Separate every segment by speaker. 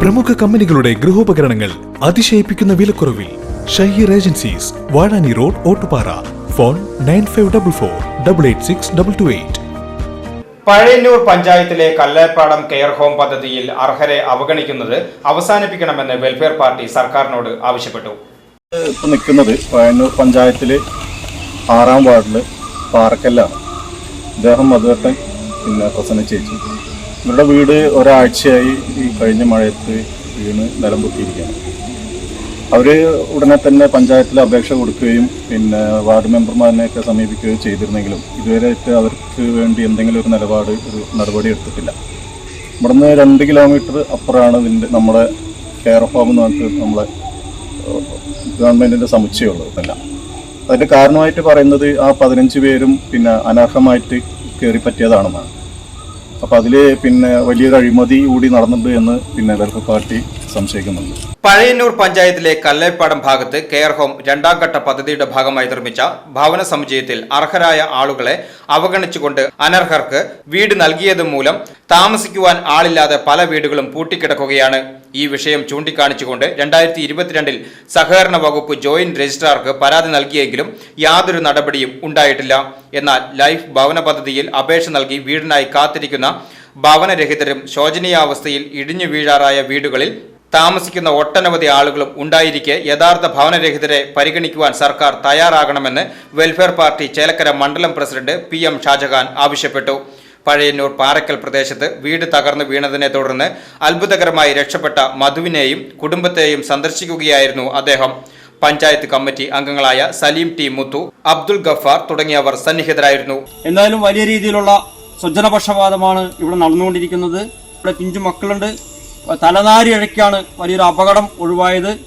Speaker 1: പ്രമുഖ കമ്പനികളുടെ ഗൃഹോപകരണങ്ങൾ അതിശയിപ്പിക്കുന്ന വിലക്കുറവിൽ Shaheer agencies Vazhani road Ottupara. Phone nine five double four double eight six double two eight.
Speaker 2: Pazhayannur പഞ്ചായത്തിലെ കല്ലേപ്പാടം കെയർ ഹോം പദ്ധതിയിൽ അർഹരെ അവഗണിക്കുന്നത് അവസാനിപ്പിക്കണമെന്ന് വെൽഫെയർ പാർട്ടി സർക്കാരിനോട് ആവശ്യപ്പെട്ടു.
Speaker 3: ഇപ്പം നിൽക്കുന്നത് പഴയന്നൂർ പഞ്ചായത്തിൽ ആറാം വാർഡിൽ പാറക്കല്ലാണ്. അദ്ദേഹം അതുവരെ പിന്നെ പ്രസന്ന ചേച്ചി. ഇവരുടെ വീട് ഒരാഴ്ചയായി ഈ കഴിഞ്ഞ മഴയത്ത് വീണ് നിലം പൊട്ടിയിരിക്കുകയാണ്. അവർ ഉടനെ തന്നെ പഞ്ചായത്തിൽ അപേക്ഷ കൊടുക്കുകയും പിന്നെ വാർഡ് മെമ്പർമാരിനെയൊക്കെ സമീപിക്കുകയും ചെയ്തിരുന്നെങ്കിലും ഇതുവരെയായിട്ട് അവർക്ക് വേണ്ടി എന്തെങ്കിലും ഒരു നിലപാട് ഒരു നടപടി എടുത്തിട്ടില്ല. ഇവിടുന്ന് രണ്ട് കിലോമീറ്റർ അപ്പുറമാണ് ഇതിന്റെ നമ്മുടെ കെയർ ഹോം എന്ന് പറഞ്ഞിട്ട് നമ്മളെ ഗവൺമെന്റിന്റെ സമുച്ചയമുള്ളത് അല്ല അതിന്റെ കാരണമായിട്ട് പറയുന്നത് ആ പതിനഞ്ച് പേരും പിന്നെ അനർഹമായിട്ട് കയറി പറ്റിയതാണെന്നാണ് അപ്പൊ അതിൽ പിന്നെ വലിയൊരു അഴിമതി കൂടി നടന്നിട്ടുണ്ട് എന്ന് പിന്നെ വെൽഫെയർ പാർട്ടി സംശയിക്കുന്നുണ്ട്.
Speaker 2: പഴയന്നൂർ പഞ്ചായത്തിലെ കല്ലേപ്പാടം ഭാഗത്ത് കെയർ ഹോം രണ്ടാം ഘട്ട പദ്ധതിയുടെ ഭാഗമായി നിർമ്മിച്ച ഭവന സമുച്ചയത്തിൽ അർഹരായ ആളുകളെ അവഗണിച്ചുകൊണ്ട് അനർഹർക്ക് വീട് നൽകിയത് മൂലം താമസിക്കുവാൻ ആളില്ലാതെ പല വീടുകളും പൂട്ടിക്കിടക്കുകയാണ്. ഈ വിഷയം ചൂണ്ടിക്കാണിച്ചുകൊണ്ട് രണ്ടായിരത്തി ഇരുപത്തിരണ്ടിൽ സഹകരണ വകുപ്പ് ജോയിന്റ് രജിസ്ട്രാർക്ക് പരാതി നൽകിയെങ്കിലും യാതൊരു നടപടിയും ഉണ്ടായിട്ടില്ല. എന്നാൽ ലൈഫ് ഭവന പദ്ധതിയിൽ അപേക്ഷ നൽകി വീടിനായി കാത്തിരിക്കുന്ന ഭവനരഹിതരും ശോചനീയാവസ്ഥയിൽ ഇടിഞ്ഞു വീഴാറായ വീടുകളിൽ താമസിക്കുന്ന ഒട്ടനവധി ആളുകളും ഉണ്ടായിരിക്കെ യഥാർത്ഥ ഭവനരഹിതരെ പരിഗണിക്കുവാൻ സർക്കാർ തയ്യാറാകണമെന്ന് വെൽഫെയർ പാർട്ടി ചേലക്കര മണ്ഡലം പ്രസിഡന്റ് പി എം ഷാജഹാൻ ആവശ്യപ്പെട്ടു. പഴയന്നൂർ പാറക്കൽ പ്രദേശത്ത് വീട് തകർന്നു വീണതിനെ തുടർന്ന് അത്ഭുതകരമായി രക്ഷപ്പെട്ട മധുവിനെയും കുടുംബത്തെയും സന്ദർശിക്കുകയായിരുന്നു അദ്ദേഹം. പഞ്ചായത്ത് കമ്മിറ്റി അംഗങ്ങളായ സലീം ടി മുത്തു അബ്ദുൽ ഗഫാർ തുടങ്ങിയവർ സന്നിഹിതരായിരുന്നു.
Speaker 4: എന്തായാലും വലിയ രീതിയിലുള്ള സ്വജനപക്ഷപാതമാണ് ഇവിടെ നടന്നുകൊണ്ടിരിക്കുന്നത്. ഇവിടെ പിഞ്ചു മക്കളുണ്ട്. തലനാരി ഇഴയ്ക്കാണ് വലിയൊരു അപകടം ഒഴിവായത്.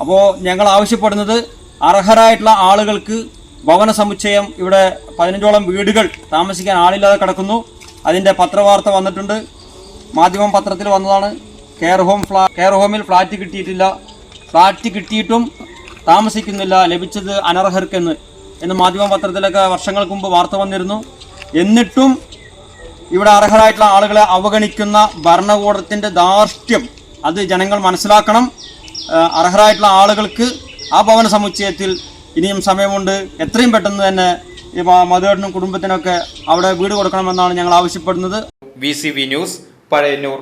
Speaker 4: അപ്പോൾ ഞങ്ങൾ ആവശ്യപ്പെടുന്നത് അർഹരായിട്ടുള്ള ആളുകൾക്ക് ഭവന സമുച്ചയം ഇവിടെ പതിനഞ്ചോളം വീടുകൾ താമസിക്കാൻ ആളില്ലാതെ കിടക്കുന്നു. അതിന്റെ പത്രവാർത്ത വന്നിട്ടുണ്ട്. മാധ്യമം പത്രത്തിൽ വന്നതാണ്. കെയർ ഹോം ഫ്ലാ കെയർ ഹോമിൽ ഫ്ലാറ്റ് കിട്ടിയിട്ടില്ല. ഫ്ലാറ്റ് കിട്ടിയിട്ടും താമസിക്കുന്നില്ല. ലഭിച്ചത് അനർഹർക്കെന്ന്. എന്ന് മാധ്യമ പത്രത്തിലൊക്കെ വർഷങ്ങൾക്ക് മുമ്പ് വാർത്ത വന്നിരുന്നു. എന്നിട്ടും ഇവിടെ അർഹരായിട്ടുള്ള ആളുകളെ അവഗണിക്കുന്ന ഭരണകൂടത്തിന്റെ ധാർഷ്ട്യം അത് ജനങ്ങൾ മനസ്സിലാക്കണം. അർഹരായിട്ടുള്ള ആളുകൾക്ക് ആ ഭവന സമുച്ചയത്തിൽ ഇനിയും സമയമുണ്ട്. എത്രയും പെട്ടെന്ന് തന്നെ മധുവേട്ടനും കുടുംബത്തിനൊക്കെ അവിടെ വീട് കൊടുക്കണമെന്നാണ് ഞങ്ങൾ ആവശ്യപ്പെടുന്നത്.
Speaker 2: V news Pazhayannur.